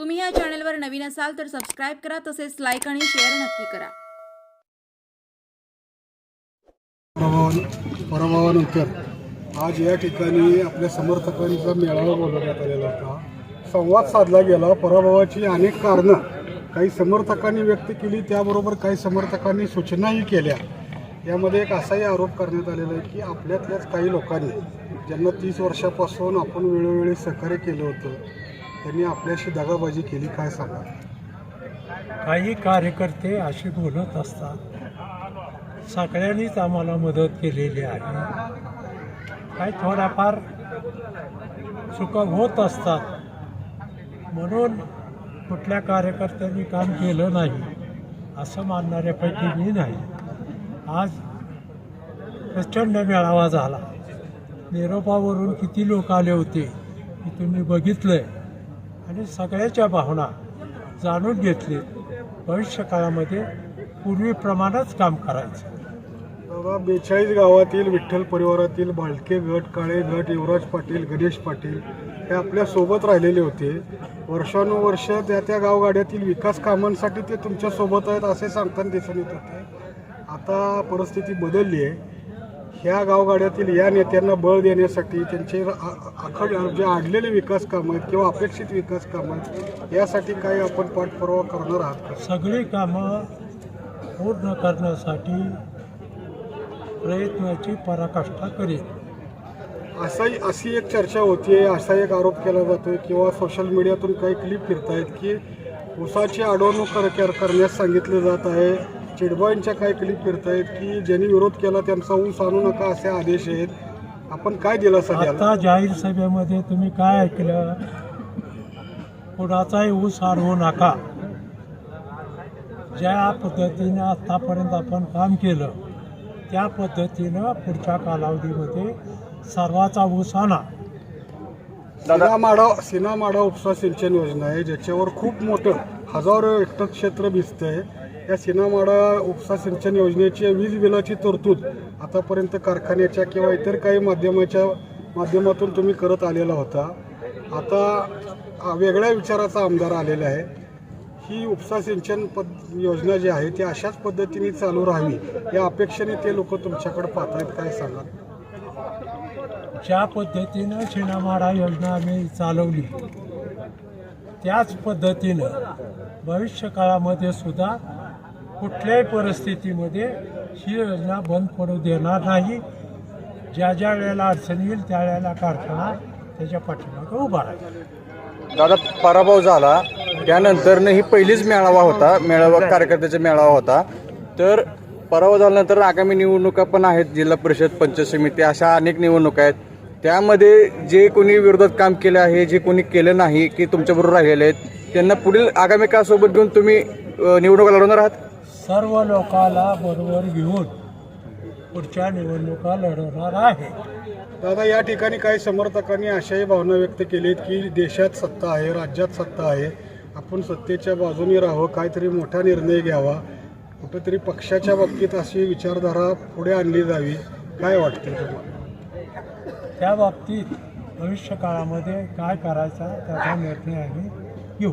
तुम्ही या चॅनलवर नवीन असाल तर सबस्क्राईब करा तसेच लाईक आणि शेअर नक्की करा. पराभवानंतर आज या ठिकाणी आपल्या समर्थकांचा मेळावा बोलवण्यात आलेला होता. संवाद साधला गेला. पराभवाची अनेक कारणं काही समर्थकांनी व्यक्त केली त्याबरोबर काही समर्थकांनी सूचनाही केल्या. यामध्ये एक असाही आरोप करण्यात आलेला आहे की आपल्यातल्याच काही लोकांनी ज्यांना तीस वर्षापासून आपण वेळोवेळी सहकार्य केलं होतं त्यांनी आपल्याशी दगाबाजी केली काय सांगा? काही कार्यकर्ते असे बोलत असतात सगळ्यांनीच आम्हाला मदत केलेली आहे. काही थोड्याफार चुका होत असतात. म्हणून कुठल्या कार्यकर्त्यांनी काम केलं नाही असं मानणाऱ्यापैकी मी नाही. आज प्रचंड मेळावा झाला. निरोपावरून किती लोक आले होते हे तुम्ही बघितलं आहे आणि सगळ्याच्या भावना जाणून घेतली. भविष्य काळामध्ये पूर्वीप्रमाणेच काम करायचं. बाबा बेचाळीस गावातील विठ्ठल परिवारातील बाळके गट काळे गट युवराज पाटील गणेश पाटील हे आपल्यासोबत राहिलेले होते. वर्षानुवर्ष त्या त्या गावगाड्यातील विकास कामांसाठी ते तुमच्यासोबत आहेत असे सांगताना दिसून येत होते. आता परिस्थिती बदलली आहे. ह्या गावगाड्यातील या नेत्यांना बळ देण्यासाठी त्यांचे आखड जे आडलेले विकास कामं आहेत किंवा अपेक्षित विकास कामं आहेत यासाठी काही आपण पाठपुरावा करणार आहात सगळी कामं पूर्ण करण्यासाठी प्रयत्नाची पराकाष्ठा करेन. असाही अशी एक चर्चा होतीये असा एक आरोप केला जातोय किंवा सोशल मीडियातून काही क्लिप फिरतायत की ऊसाची अडवणूक कर कर- करण्यास सांगितलं जात आहे. चिडबाईंच्या काही क्लिप फिरतायत की ज्यांनी विरोध केला त्यांचा ऊस आणू नका असे आदेश आहेत. आपण काय दिलासा द्याल आता जाहीर सभेमध्ये तुम्ही काय ऐकलं? कुणाचाही ऊस अडवू नका. ज्या पद्धतीनं आतापर्यंत आपण काम केलं त्या पद्धतीनं पुढच्या कालावधीमध्ये सर्वाचा ऊस आणा. सिनामाडा सिनामाडा उपसा सिंचन योजना आहे ज्याच्यावर खूप मोठं हजारो हेक्टर क्षेत्र भिजतंय. या सिनामाडा उपसा सिंचन योजनेची वीज बिलाची तरतूद आतापर्यंत कारखान्याच्या किंवा इतर काही माध्यमाच्या माध्यमातून तुम्ही करत आलेला होता. आता वेगळ्या विचाराचा आमदार आलेला आहे. ही उपसा सिंचन पद योजना जी आहे ती अशाच पद्धतीने चालू राहावी या अपेक्षेने ते लोक तुमच्याकडे पाहत आहेत काय सांगा ज्या पद्धतीनं शिनामाडा योजना आम्ही चालवली त्याच पद्धतीनं भविष्य काळामध्ये सुद्धा कुठल्याही परिस्थितीमध्ये ही योजना बंद पडू देणार नाही. ज्या ज्या वेळेला अडचण येईल त्या वेळेला कारखाना त्याच्या पाठीमागं उभा राहील. दादा पराभव झाला. त्यानंतरनं ही पहिलीच मेळावा होता. मेळावा कार्यकर्त्याचा मेळावा होता. तर पराभव झाल्यानंतर आगामी निवडणुका पण आहेत. जिल्हा परिषद पंचायत समिती अशा अनेक निवडणुका आहेत. त्यामध्ये जे कोणी विरोधात काम केलं आहे जे कोणी केलं नाही की तुमच्याबरोबर राहिलेले आहेत त्यांना पुढील आगामी काळासोबत घेऊन तुम्ही निवडणुका लढवणार आहात? सर्व लोकाला बरोबर घेऊन पुढच्या निवडणुका लढवणार आहे. दादा या ठिकाणी काही समर्थकांनी अशाही भावना व्यक्त केलीत की देशात सत्ता आहे राज्यात सत्ता आहे. आपण सत्तेच्या बाजूने राहावं काहीतरी मोठा निर्णय घ्यावा. कुठेतरी पक्षाच्या बाबतीत अशी विचारधारा पुढे आणली जावी. काय वाटते तुम्हाला? त्या बाबतीत भविष्य काळामध्ये काय करायचा त्याचा निर्णय आम्ही घेऊ.